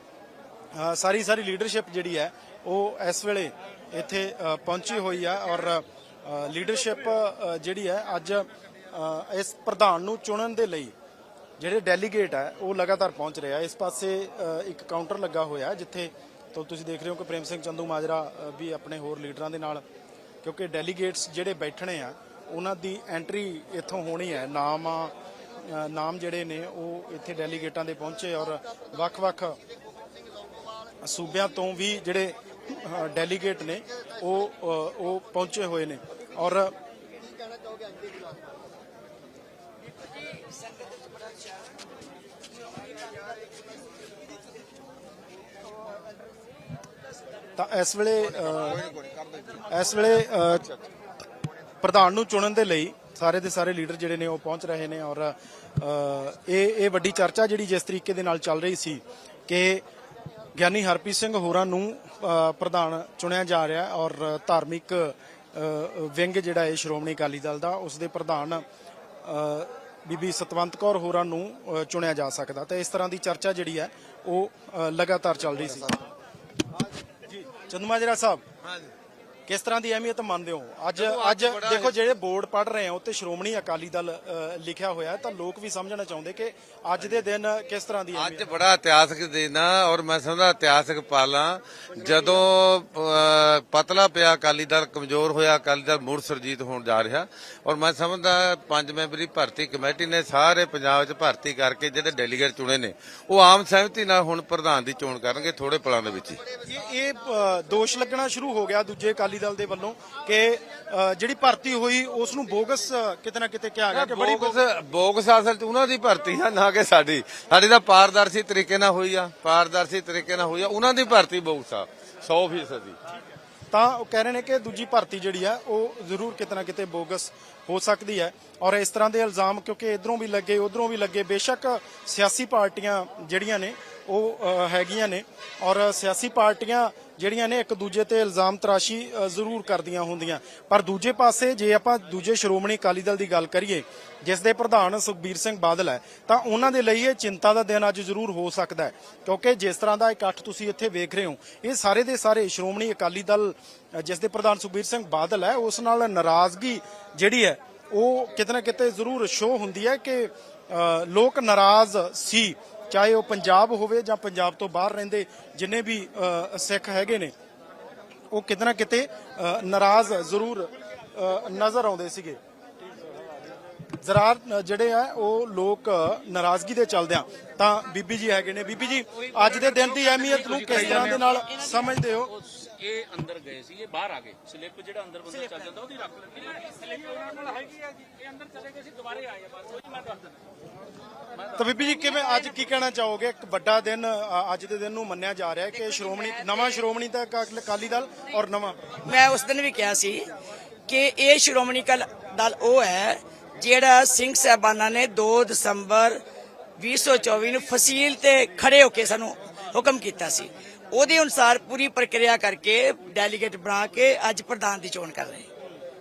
ਸਾਰੀ ਸਾਰੀ ਲੀਡਰਸ਼ਿਪ ਜਿਹੜੀ ਹੈ ਉਹ ਇਸ ਵੇਲੇ ਇੱਥੇ ਪਹੁੰਚੀ ਹੋਈ ਹੈ ਔਰ ਲੀਡਰਸ਼ਿਪ ਜਿਹੜੀ ਹੈ ਅੱਜ ਇਸ ਪ੍ਰਧਾਨ ਨੂੰ ਚੁਣਨ ਦੇ ਲਈ ਜਿਹੜੇ ਡੈਲੀਗੇਟ ਹੈ ਉਹ ਲਗਾਤਾਰ ਪਹੁੰਚ ਰਿਹਾ ਇਸ ਪਾਸੇ ਇੱਕ ਕਾਊਂਟਰ ਲੱਗਾ ਹੋਇਆ ਜਿੱਥੇ ਤੋਂ ਤੁਸੀਂ ਦੇਖ ਰਹੇ ਹੋ ਕਿ ਪ੍ਰੇਮ ਸਿੰਘ ਚੰਦੂ ਮਾਜਰਾ ਵੀ ਆਪਣੇ ਹੋਰ ਲੀਡਰਾਂ ਦੇ ਨਾਲ ਕਿਉਂਕਿ ਡੈਲੀਗੇਟਸ ਜਿਹੜੇ ਬੈਠਣੇ ਆ ਉਹਨਾਂ ਦੀ ਐਂਟਰੀ ਇੱਥੋਂ ਹੋਣੀ ਹੈ। ਨਾਮ ਅ, ਨਾਮ ਜਿਹੜੇ ਨੇ ਉਹ ਇੱਥੇ ਡੈਲੀਗੇਟਾਂ ਦੇ ਪਹੁੰਚੇ ਔਰ ਵੱਖ-ਵੱਖ ਸੂਬਿਆਂ ਤੋਂ ਵੀ ਜਿਹੜੇ ਡੈਲੀਗੇਟ ਨੇ, ਉਹ ਉਹ ਪਹੁੰਚੇ ਹੋਏ ਨੇ। ਔਰ ਤਾਂ ਇਸ ਵੇਲੇ ਇਸ ਵੇਲੇ ਪ੍ਰਧਾਨ ਨੂੰ ਚੁਣਨ ਦੇ ਲਈ ਸਾਰੇ ਦੇ ਸਾਰੇ ਲੀਡਰ ਜਿਹੜੇ ਨੇ ਉਹ ਪਹੁੰਚ ਰਹੇ ਨੇ। ਔਰ ਇਹ ਇਹ ਵੱਡੀ ਚਰਚਾ ਜਿਹੜੀ ਜਿਸ ਤਰੀਕੇ ਦੇ ਨਾਲ ਚੱਲ ਰਹੀ ਸੀ ਕਿ ਗਿਆਨੀ ਹਰਪ੍ਰੀਤ ਸਿੰਘ ਹੋਰਾਂ ਨੂੰ ਪ੍ਰਧਾਨ ਚੁਣਿਆ ਜਾ ਰਿਹਾ ਔਰ ਧਾਰਮਿਕ ਵਿੰਗ ਜਿਹੜਾ ਹੈ ਸ਼੍ਰੋਮਣੀ ਅਕਾਲੀ ਦਲ ਦਾ ਉਸ ਦੇ ਪ੍ਰਧਾਨ ਬੀਬੀ ਸਤਵੰਤ ਕੌਰ ਹੋਰਾਂ ਨੂੰ ਚੁਣਿਆ ਜਾ ਸਕਦਾ। ਤੇ ਇਸ ਤਰ੍ਹਾਂ ਦੀ ਚਰਚਾ ਜਿਹੜੀ ਹੈ ਉਹ ਲਗਾਤਾਰ ਚੱਲ ਰਹੀ ਸੀ। ਜੀ। ਚੰਦਮਾਜਰਾ ਸਾਹਿਬ। ਕਿਸ ਤਰ੍ਹਾਂ ਦੀ ਅਹਿਮੀਅਤ ਮੰਨਦੇ ਹੋ? ਅੱਜ ਅੱਜ ਦੇਖੋ ਜਿਹੜੇ ਬੋਰਡ ਪੜ ਰਹੇ ਹੋ ਤੇ ਸ਼੍ਰੋਮਣੀ ਅਕਾਲੀ ਦਲ ਲਿਖਿਆ ਹੋਇਆ ਤਾਂ ਲੋਕ ਵੀ ਸਮਝਣਾ ਚਾਹੁੰਦੇ ਕਿ ਅੱਜ ਦੇ ਦਿਨ ਕਿਸ ਤਰ੍ਹਾਂ ਦੀ ਅੱਜ ਬੜਾ ਇਤਿਹਾਸਕ ਦਿਨ ਆ ਔਰ ਮੈਂ ਸਮਝਦਾ ਇਤਿਹਾਸਕ ਪਾਲਾਂ ਜਦੋਂ ਪਤਲਾ ਪਿਆ ਅਕਾਲੀ ਦਲ ਕਮਜ਼ੋਰ ਹੋਇਆ ਅਕਾਲੀ ਦਲ ਮੁੜ ਸਰਜੀਤ ਹੋਣ ਜਾ ਰਿਹਾ। ਔਰ ਮੈਂ ਸਮਝਦਾ ਪੰਜ ਮੈਂਬਰੀ ਭਰਤੀ ਕਮੇਟੀ ਨੇ ਸਾਰੇ ਪੰਜਾਬ 'ਚ ਭਰਤੀ ਕਰਕੇ ਜਿਹੜੇ ਡੈਲੀਗੇਟ ਚੁਣੇ ਨੇ ਉਹ ਆਮ ਸਹਿਮਤੀ ਨਾਲ ਹੁਣ ਪ੍ਰਧਾਨ ਦੀ ਚੋਣ ਕਰਨਗੇ ਥੋੜੇ ਪਲਾਂ ਦੇ ਵਿੱਚ ਇਹ ਦੋਸ਼ ਲੱਗਣਾ ਸ਼ੁਰੂ ਹੋ ਗਿਆ ਦੂਜੇ ਅਕਾਲੀ ਦਲ ਦੇ ਵੱਲੋਂ ਕਿ ਅ, ਜਿਹੜੀ ਭਰਤੀ ਹੋਈ ਉਸ ਨੂੰ ਬੋਗਸ ਕਿਤੇ ਨਾ ਕਿਤੇ ਕਿਹਾ ਗਿਆ ਕਿ ਬੜੀ ਬੋਗਸ ਬੋਗਸ ਅਸਲ ਚ ਉਹਨਾਂ ਦੀ ਭਰਤੀ ਆ ਨਾ ਕਿ ਸਾਡੀ। ਸਾਡੀ ਤਾਂ ਪਾਰਦਰਸ਼ੀ ਤਰੀਕੇ ਨਾਲ ਹੋਈ ਆ ਪਾਰਦਰਸ਼ੀ ਤਰੀਕੇ ਨਾਲ ਹੋਈ ਆ ਉਹਨਾਂ ਦੀ ਭਰਤੀ ਬੋਗਸ ਆ 100% ਦੀ ਤਾਂ ਉਹ ਕਹਿ ਰਹੇ ਨੇ ਕਿ ਦੂਜੀ ਭਰਤੀ ਜਿਹੜੀ ਆ ਉਹ ਜ਼ਰੂਰ ਕਿਤੇ ਨਾ ਕਿਤੇ ਬੋਗਸ ਹੋ ਸਕਦੀ ਹੈ। ਔਰ ਇਸ ਤਰ੍ਹਾਂ ਦੇ ਇਲਜ਼ਾਮ ਕਿਉਂਕਿ ਇਧਰੋਂ ਵੀ ਲੱਗੇ ਉਧਰੋਂ ਵੀ ਲੱਗੇ ਬੇਸ਼ੱਕ ਸਿਆਸੀ ਪਾਰਟੀਆਂ ਜਿਹੜੀਆਂ ਨੇ ਉਹ ਅ, ਹੈਗੀਆਂ ਨੇ। ਔਰ ਸਿਆਸੀ ਪਾਰਟੀਆਂ ਜਿਹੜੀਆਂ ਨੇ ਇੱਕ ਦੂਜੇ ਤੇ ਇਲਜ਼ਾਮ ਤਰਾਸ਼ੀ ਜ਼ਰੂਰ ਕਰਦੀਆਂ ਹੁੰਦੀਆਂ। ਪਰ ਦੂਜੇ ਪਾਸੇ ਜੇ ਆਪਾਂ ਦੂਜੇ ਸ਼੍ਰੋਮਣੀ ਅਕਾਲੀ ਦਲ ਦੀ ਗੱਲ ਕਰੀਏ, ਜਿਸ ਦੇ ਪ੍ਰਧਾਨ ਸੁਖਬੀਰ ਸਿੰਘ ਬਾਦਲ ਹੈ, ਤਾਂ ਉਹਨਾਂ ਦੇ ਲਈ ਇਹ ਚਿੰਤਾ ਦਾ ਦਿਨ ਅੱਜ ਜ਼ਰੂਰ ਹੋ ਸਕਦਾ ਹੈ। ਕਿਉਂਕਿ ਜਿਸ ਤਰ੍ਹਾਂ ਦਾ ਇਕੱਠ ਤੁਸੀਂ ਇੱਥੇ ਵੇਖ ਰਹੇ ਹੋ, ਇਹ ਸਾਰੇ ਦੇ ਸਾਰੇ ਸ਼੍ਰੋਮਣੀ ਅਕਾਲੀ ਦਲ ਜਿਸ ਦੇ ਪ੍ਰਧਾਨ ਸੁਖਬੀਰ ਸਿੰਘ ਬਾਦਲ ਹੈ, ਉਸ ਨਾਲ ਨਾਰਾਜ਼ਗੀ ਜਿਹੜੀ ਹੈ, ਉਹ ਕਿਤੇ ਨਾ ਕਿਤੇ ਜ਼ਰੂਰ ਸ਼ੋ ਹੁੰਦੀ ਹੈ ਕਿ ਲੋਕ ਨਾਰਾਜ਼ ਸੀ। ਚਾਹੇ ਉਹ ਪੰਜਾਬ ਹੋਵੇ ਜਾਂ ਪੰਜਾਬ ਤੋਂ ਬਾਹਰ ਰਹਿੰਦੇ ਜਿੰਨੇ ਵੀ ਸਿੱਖ ਹੈਗੇ ਨੇ, ਉਹ ਕਿਤੇ ਨਾ ਕਿਤੇ ਨਾਰਾਜ਼ ਜ਼ਰੂਰ ਨਜ਼ਰ ਆਉਂਦੇ ਸੀਗੇ। ਜ਼ਰਾ ਜਿਹੜੇ ਆ, ਉਹ ਲੋਕ ਨਾਰਾਜ਼ਗੀ ਦੇ ਚੱਲਦਿਆਂ ਤਾਂ ਬੀਬੀ ਜੀ ਹੈਗੇ ਨੇ। ਬੀਬੀ ਜੀ, ਅੱਜ ਦੇ ਦਿਨ ਦੀ ਅਹਿਮੀਅਤ ਨੂੰ ਕਿਸ ਤਰ੍ਹਾਂ ਦੇ ਨਾਲ ਸਮਝਦੇ ਹੋ? ਇਹ ਅੰਦਰ ਗਏ ਸੀ ਇਹ ਬਾਹਰ ਆ ਗਏ। ਸਲਿੱਪ ਜਿਹੜਾ ਅੰਦਰ ਬੰਦਾ ਚੱਲ ਜਾਂਦਾ ਉਹਦੀ ਰੱਖ ਲੈਂਦੇ ਸਲਿੱਪ ਉਹਨਾਂ ਨਾਲ ਹੈਗੀ ਆ ਜੀ। ਇਹ ਅੰਦਰ ਚਲੇ ਗਏ ਸੀ ਦੁਬਾਰੇ ਆਏ ਆ ਬਸ। ਉਹੀ ਮੈਂ ਦੱਸ ਦਿੰਦਾ। ਤਾਂ ਬੀਬੀ ਜੀ ਕਿਵੇਂ ਅੱਜ ਕੀ ਕਹਿਣਾ ਚਾਹੋਗੇ? ਇੱਕ ਵੱਡਾ ਦਿਨ ਅੱਜ ਦੇ ਦਿਨ ਨੂੰ ਮੰਨਿਆ ਜਾ ਰਿਹਾ ਹੈ ਕਿ ਸ਼੍ਰੋਮਣੀ ਨਵਾਂ ਸ਼੍ਰੋਮਣੀ ਦਾ ਅਕਾ- ਅਕਾਲੀ ਦਲ ਔਰ ਨਵਾਂ ਮੈਂ ਉਸ ਦਿਨ ਵੀ ਕਿਹਾ ਸੀ ਕਿ ਇਹ ਸ਼੍ਰੋਮਣੀ ਅਕਾਲੀ ਦਲ ਉਹ ਹੈ ਜਿਹੜਾ ਸਿੰਘ ਸਾਹਿਬਾਨਾਂ ਨੇ 2 ਦਸੰਬਰ 2024 ਨੂੰ ਫਸੀਲ ਤੇ ਖੜੇ ਹੋ ਕੇ ਸਾਨੂੰ ਹੁਕਮ ਕੀਤਾ ਸੀ। ਉਹਦੇ ਅਨੁਸਾਰ ਪੂਰੀ ਪ੍ਰਕਿਰਿਆ ਕਰਕੇ ਡੈਲੀਗੇਟ ਬਣਾ ਕੇ ਅੱਜ ਪ੍ਰਧਾਨ ਦੀ ਚੋਣ ਕਰ ਰਹੇ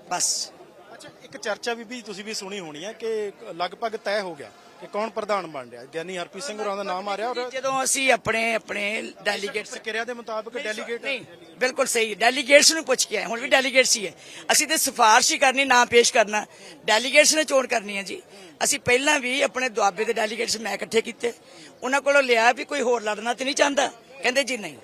ਬਸ। ਅੱਛਾ ਇੱਕ ਚਰਚਾ ਵੀ ਵੀ ਤੁਸੀਂ ਵੀ ਸੁਣੀ ਹੋਣੀ ਹੈ ਕਿ ਲਗਭਗ ਤੈਅ ਹੋ ਗਿਆ ਕਿ ਕੌਣ ਪ੍ਰਧਾਨ ਬਣ ਰਿਹਾ। ਗਿਆਨੀ ਹਰਪ੍ਰੀਤ ਸਿੰਘ ਹੋਰਾਂ ਦਾ ਨਾਮ ਆ ਰਿਹਾ ਔਰ ਜਦੋਂ ਅਸੀਂ ਆਪਣੇ ਆਪਣੇ ਡੈਲੀਗੇਟਸ ਪ੍ਰਕਿਰਿਆ ਦੇ ਮੁਤਾਬਕ ਡੈਲੀਗੇਟ ਨਹੀਂ ਬਿਲਕੁਲ ਸਹੀ। ਡੈਲੀਗੇਟਸ ਨੂੰ ਪੁੱਛ ਕੇ ਆਏ ਹੁਣ ਵੀ ਡੈਲੀਗੇਟਸ ਹੀ ਹੈ। ਅਸੀਂ ਤੇ ਸਿਫਾਰਿਸ਼ ਹੀ ਕਰਨੀ ਨਾ ਪੇਸ਼ ਕਰਨਾ। ਡੈਲੀਗੇਟਸ ਨੇ ਚੋਣ ਕਰਨੀ ਹੈ ਜੀ। ਅਸੀਂ ਪਹਿਲਾਂ ਵੀ ਆਪਣੇ ਦੁਆਬੇ ਦੇ ਡੈਲੀਗੇਟਸ ਮੈਂ ਇਕੱਠੇ ਕੀਤੇ। ਉਹਨਾਂ ਕੋਲੋਂ ਲਿਆ ਵੀ ਕੋਈ ਹੋਰ ਲੜਨਾ ਤੇ ਨਹੀਂ ਚਾਹੁੰਦਾ। ਕਹਿੰਦੇ ਜੀ ਨਹੀਂ।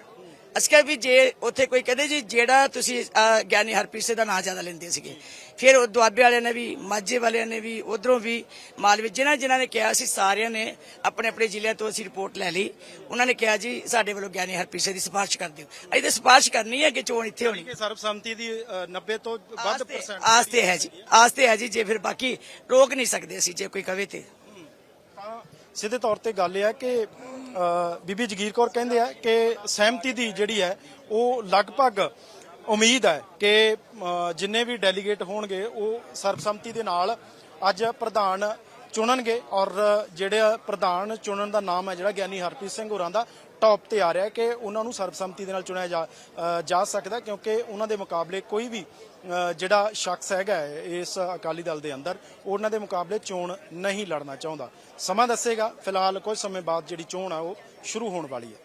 ਅਸੀਂ ਕਿਹਾ ਵੀ ਜੇ ਉੱਥੇ ਕੋਈ ਕਹਿੰਦੇ ਜੀ ਜਿਹੜਾ ਤੁਸੀਂ ਗਿਆਨੀ ਹਰਪ੍ਰੀਤ ਸਿੰਘ ਦਾ ਨਾਂ ਜ਼ਿਆਦਾ ਲੈਂਦੇ ਸੀਗੇ। ਫਿਰ ਉਹ ਦੁਆਬੇ ਵਾਲਿਆਂ ਨੇ ਵੀ ਮਾਝੇ ਵਾਲਿਆਂ ਨੇ ਵੀ ਉਧਰੋਂ ਵੀ ਮਾਲਵੇ ਜਿਨ੍ਹਾਂ ਜਿਨ੍ਹਾਂ ਨੇ ਕਿਹਾ ਸੀ ਸਾਰਿਆਂ ਨੇ ਆਪਣੇ ਆਪਣੇ ਜ਼ਿਲ੍ਹਿਆਂ ਤੋਂ ਅਸੀਂ ਰਿਪੋਰਟ ਲੈ ਲਈ। ਉਹਨਾਂ ਨੇ ਕਿਹਾ ਜੀ ਸਾਡੇ ਵੱਲੋਂ ਗਿਆਨੀ ਹਰਪ੍ਰੀਤ ਸਿੰਘ ਦੀ ਸਿਫਾਰਿਸ਼ ਕਰ ਦਿਓ। ਅਸੀਂ ਤੇ ਸਿਫਾਰਿਸ਼ ਕਰਨੀ ਹੈ ਕਿ ਚੋਣ ਇੱਥੇ ਹੋਣੀ। ਕਿ ਸਰਬਸੰਮਤੀ ਦੀ ਅ, 90 ਤੋਂ ਵੱਧ ਪਰਸੈਂਟ ਆਸ ਤੇ ਹੈ ਜੀ। ਆਸ ਤੇ ਹੈ ਜੀ ਜੇ ਫਿਰ ਬਾਕੀ ਰੋਕ ਨਹੀਂ ਸਕਦੇ ਅਸੀਂ ਜੇ ਕੋਈ ਕਵੇ ਤੇ ਸਿੱਧੇ ਤੌਰ ਤੇ ਗੱਲ ਇਹ ਹੈ ਕਿ ਬੀਬੀ ਜਗੀਰ ਕੌਰ ਕਹਿੰਦੇ ਆ ਕਿ ਸਹਿਮਤੀ ਦੀ ਜਿਹੜੀ ਹੈ, ਉਹ ਲਗਭਗ ਉਮੀਦ ਹੈ ਕਿ ਜਿੰਨੇ ਵੀ ਡੈਲੀਗੇਟ ਹੋਣਗੇ, ਉਹ ਸਰਬਸੰਮਤੀ ਦੇ ਨਾਲ ਅੱਜ ਪ੍ਰਧਾਨ ਚੁਣਨਗੇ ਔਰ ਜਿਹੜੇ ਪ੍ਰਧਾਨ ਚੁਣਨ ਦਾ ਨਾਮ ਹੈ, ਜਿਹੜਾ ਗਿਆਨੀ ਹਰਪ੍ਰੀਤ ਸਿੰਘ ਹੋਰਾਂ ਦਾ ਟੌਪ ਤੇ ਆ ਰਿਹਾ ਕਿ ਉਹਨਾਂ ਨੂੰ ਸਰਬਸੰਮਤੀ ਦੇ ਨਾਲ ਚੁਣਿਆ ਜਾ ਜਾ ਸਕਦਾ ਕਿਉਂਕਿ ਉਹਨਾਂ ਦੇ ਮੁਕਾਬਲੇ ਕੋਈ ਵੀ ਜਿਹੜਾ ਸ਼ਖਸ ਹੈਗਾ ਇਸ ਅਕਾਲੀ ਦਲ ਦੇ ਅੰਦਰ, ਉਹਨਾਂ ਦੇ ਮੁਕਾਬਲੇ ਚੋਣ ਨਹੀਂ ਲੜਨਾ ਚਾਹੁੰਦਾ। ਸਮਾਂ ਦੱਸੇਗਾ, ਫਿਲਹਾਲ ਕੁਝ ਸਮੇਂ ਬਾਅਦ ਜਿਹੜੀ ਚੋਣ ਆ, ਉਹ ਸ਼ੁਰੂ ਹੋਣ ਵਾਲੀ ਹੈ।